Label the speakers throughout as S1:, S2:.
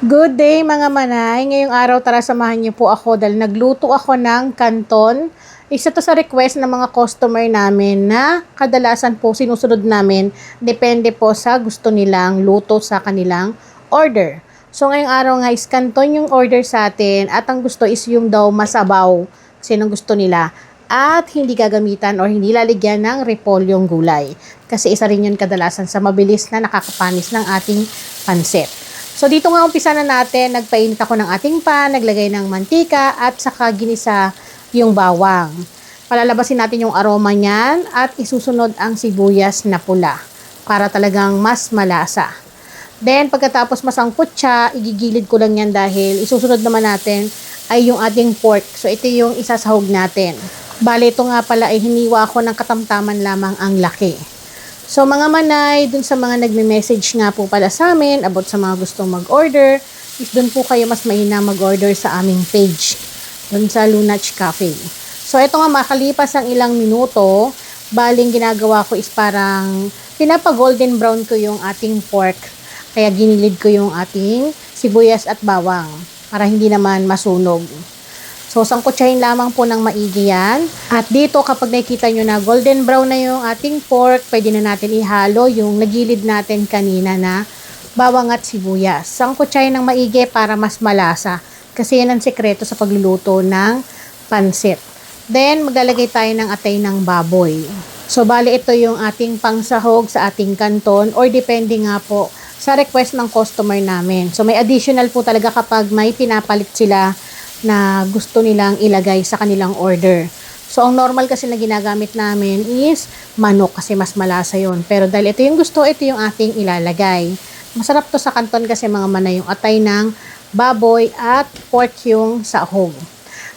S1: Good day mga manay. Ngayong araw tara samahan niyo po ako dahil nagluto ako ng kanton. Isa to sa request ng mga customer namin na kadalasan po sinusunod namin. Depende po sa gusto nilang luto sa kanilang order. So ngayong araw nga is kanton yung order sa atin at ang gusto is yung daw masabaw. Kasi nung gusto nila at hindi gagamitan or hindi lalagyan ng repolyong gulay. Kasi isa rin yun kadalasan sa mabilis na nakakapanis ng ating pansit. So dito nga umpisa na natin, nagpainit ako ng ating pan, naglagay ng mantika at saka ginisa yung bawang. Palalabasin natin yung aroma niyan at isusunod ang sibuyas na pula para talagang mas malasa. Then pagkatapos masangkot siya, igigilid ko lang yan dahil isusunod naman natin ay yung ating pork. So ito yung isasahog natin. Bale ito nga pala ay hiniwa ko ng katamtaman lamang ang laki. So mga manay, dun sa mga nagme-message nga po pala sa amin about sa mga gustong mag-order, is dun po kayo mas mahina mag-order sa aming page. Dun sa Lunach Cafe. So ito nga makalipas ang ilang minuto, baling ginagawa ko is parang pinapa-golden brown ko yung ating pork. Kaya ginilid ko yung ating sibuyas at bawang para hindi naman masunog. So, sangkutsahin lamang po ng maigi yan. At dito, kapag nakikita nyo na golden brown na yung ating pork, pwede na natin ihalo yung nagilid natin kanina na bawang at sibuyas. Sangkutsahin ng maigi para mas malasa. Kasi yan ang sekreto sa pagluluto ng pansit. Then, maglalagay tayo ng atay ng baboy. So, bali ito yung ating pangsahog sa ating kanton or depende nga po sa request ng customer namin. So, may additional po talaga kapag may pinapalit sila na gusto nilang ilagay sa kanilang order. So, ang normal kasi na ginagamit namin is manok kasi mas malasa yon. Pero dahil ito yung gusto, ito yung ating ilalagay. Masarap to sa kanton kasi mga manay yung atay ng baboy at pork yung sahog.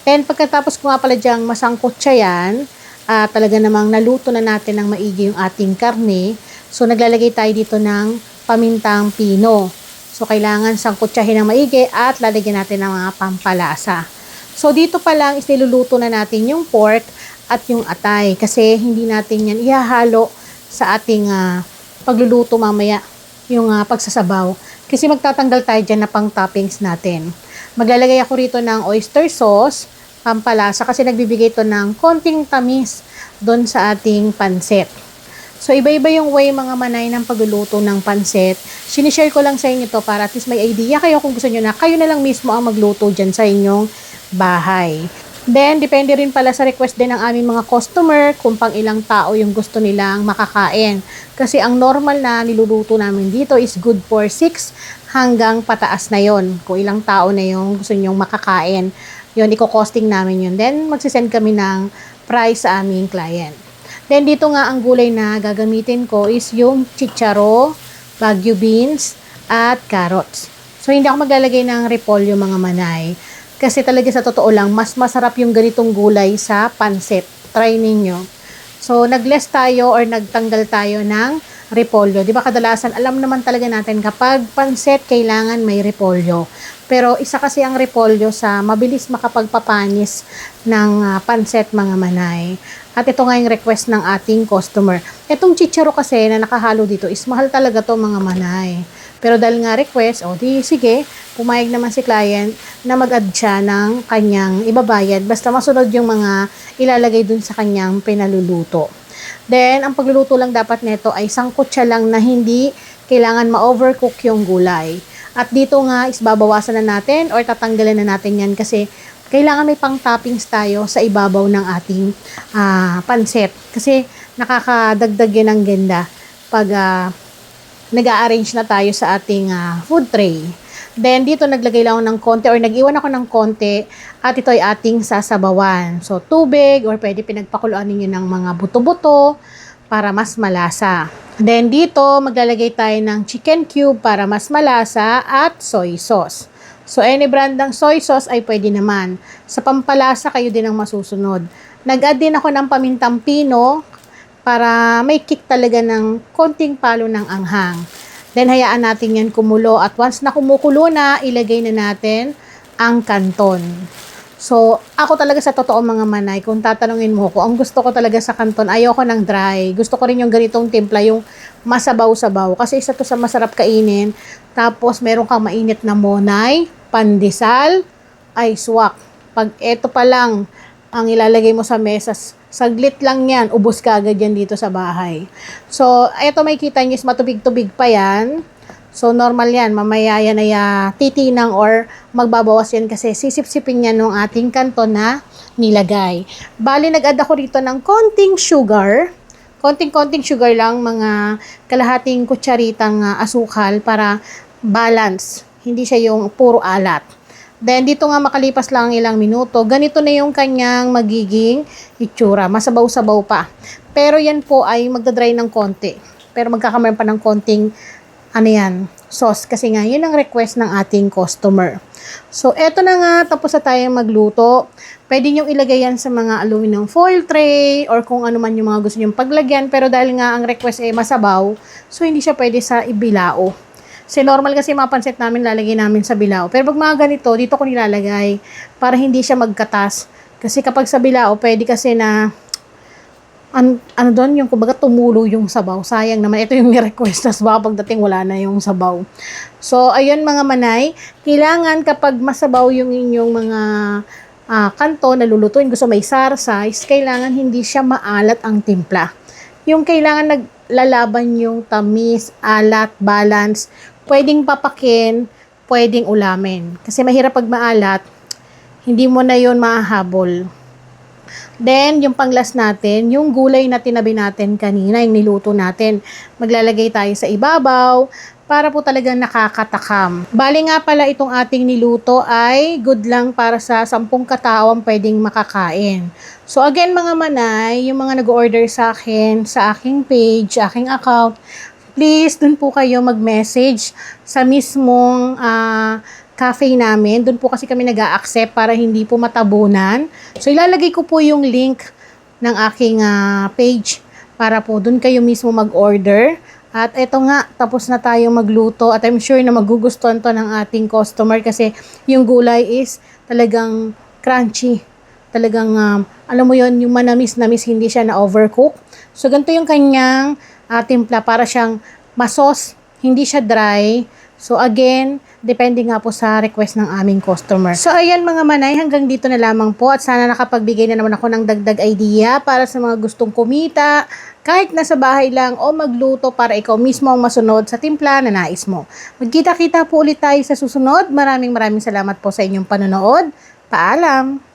S1: Then, pagkatapos ko nga pala dyang masangkot siya yan, ah, talaga namang naluto na natin ng maigi yung ating karne. So, naglalagay tayo dito ng pamintang pino. So, kailangan sangkutsahin ng maigi at lalagyan natin ng mga pampalasa. So, dito pa lang is niluluto na natin yung pork at yung atay kasi hindi natin yan ihahalo sa ating ah, pagluluto mamaya yung ah, pagsasabaw. Kasi magtatanggal tayo dyan na pang toppings natin. Maglalagay ako rito ng oyster sauce, pampalasa kasi nagbibigay ito ng konting tamis doon sa ating pansit. So, iba-iba yung way mga manay ng pagluluto ng pansit. Sinishare ko lang sa inyo to para at least may idea kayo kung gusto nyo na kayo na lang mismo ang magluto dyan sa inyong bahay. Then, depende rin pala sa request din ng aming mga customer kung pang ilang tao yung gusto nilang makakain. Kasi ang normal na niluluto namin dito is good for 6 hanggang pataas na yon Kung ilang tao na yung gusto nyong makakain. Yun, i-costing namin yun. Then, magsisend kami ng price sa aming client. Then dito nga ang gulay na gagamitin ko is yung chicharo, bagyo beans, at carrots. So hindi ako maglalagay ng repolyo mga manay. Kasi talaga sa totoo lang, mas masarap yung ganitong gulay sa pansit. Try ninyo. So nag-less tayo or nagtanggal tayo ng repolyo. Di ba kadalasan, alam naman talaga natin kapag pansit, kailangan may repolyo. Pero isa kasi ang repolyo sa mabilis makapagpapanis ng uh, pansit mga manay. At ito nga yung request ng ating customer. Itong chicharo kasi na nakahalo dito is mahal talaga to mga manay. Pero dahil nga request, o di sige, pumayag naman si client na mag-add siya ng kanyang ibabayad basta masunod yung mga ilalagay dun sa kanyang pinaluluto. Then, ang pagluluto lang dapat nito ay sangkot siya lang na hindi kailangan ma-overcook yung gulay. At dito nga is babawasan na natin or tatanggalan na natin yan kasi kailangan may pang toppings tayo sa ibabaw ng ating uh, pansit. Kasi nakakadagdag yun ng ganda pag uh, nag-arrange na tayo sa ating uh, food tray. Then, dito naglagay lang ako ng konti or nag-iwan ako ng konti at ito ay ating sasabawan. So, tubig or pwede pinagpakuluan ninyo ng mga buto-buto para mas malasa. Then, dito maglalagay tayo ng chicken cube para mas malasa at soy sauce. So, any brand ng soy sauce ay pwede naman. Sa pampalasa, kayo din ang masusunod. Nag-add din ako ng pamintang pino para may kick talaga ng konting palo ng anghang. Then, hayaan natin yan kumulo. At once na kumukulo na, ilagay na natin ang kanton. So, ako talaga sa totoo mga manay, kung tatanungin mo ko, ang gusto ko talaga sa kanton, ayoko ng dry. Gusto ko rin yung ganitong timpla, yung masabaw-sabaw. Kasi isa to sa masarap kainin. Tapos, meron kang mainit na monay, pandesal, ay swak. Pag eto pa lang, ang ilalagay mo sa mesa, saglit lang yan, ubos ka agad yan dito sa bahay. So, eto may kita nyo is matubig-tubig pa yan. So, normal yan. Mamaya yan ay ah, titinang or magbabawas yan kasi sisip-sipin yan ng ating kanto na nilagay. Bali, nag-add ako rito ng konting sugar. Konting-konting sugar lang, mga kalahating kutsaritang ah, asukal para balance. Hindi siya yung puro alat. Then, dito nga makalipas lang ang ilang minuto, ganito na yung kanyang magiging itsura. Masabaw-sabaw pa. Pero yan po ay magdadry ng konti. Pero magkakameron pa ng konting ano yan, sauce. Kasi nga, yun ang request ng ating customer. So, eto na nga, tapos na tayo magluto. Pwede nyo ilagay yan sa mga aluminum foil tray or kung ano man yung mga gusto nyo paglagyan. Pero dahil nga ang request ay masabaw, so hindi siya pwede sa ibilao. Kasi normal kasi mga pancit namin lalagay namin sa bilao. Pero pag mga ganito, dito ko nilalagay para hindi siya magkatas. Kasi kapag sa bilao, pwede kasi na an, ano doon, yung kumbaga tumulo yung sabaw. Sayang naman, ito yung ni-request, tas baka pagdating wala na yung sabaw. So, ayun mga manay, kailangan kapag masabaw yung inyong mga ah, kanto na lulutuin, gusto may sar size, kailangan hindi siya maalat ang timpla. Yung kailangan naglalaban yung tamis, alat, balance, pwedeng papakin, pwedeng ulamin. Kasi mahirap pag maalat, hindi mo na yon mahahabol. Then, yung panglas natin, yung gulay na tinabi natin kanina, yung niluto natin, maglalagay tayo sa ibabaw para po talagang nakakatakam. Bali nga pala itong ating niluto ay good lang para sa sampung katao ang pwedeng makakain. So again mga manay, yung mga nag-order sa akin, sa aking page, aking account, please dun po kayo mag-message sa mismong ah, cafe namin. Doon po kasi kami nag accept para hindi po matabunan. So ilalagay ko po yung link ng aking ah, page para po doon kayo mismo mag-order. At eto nga, tapos na tayo magluto at I'm sure na magugustuhan to ng ating customer kasi yung gulay is talagang crunchy. Talagang, um, alam mo yon yung manamis-namis, hindi siya na-overcook. So, ganito yung kanyang ah, timpla para siyang masos, hindi siya dry. So, again, depende nga po sa request ng aming customer. So, ayan mga manay, hanggang dito na lamang po at sana nakapagbigay na naman ako ng dagdag idea para sa mga gustong kumita, kahit nasa bahay lang o magluto para ikaw mismo ang masunod sa timpla na nais mo. Magkita-kita po ulit tayo sa susunod. Maraming maraming salamat po sa inyong panonood. Paalam!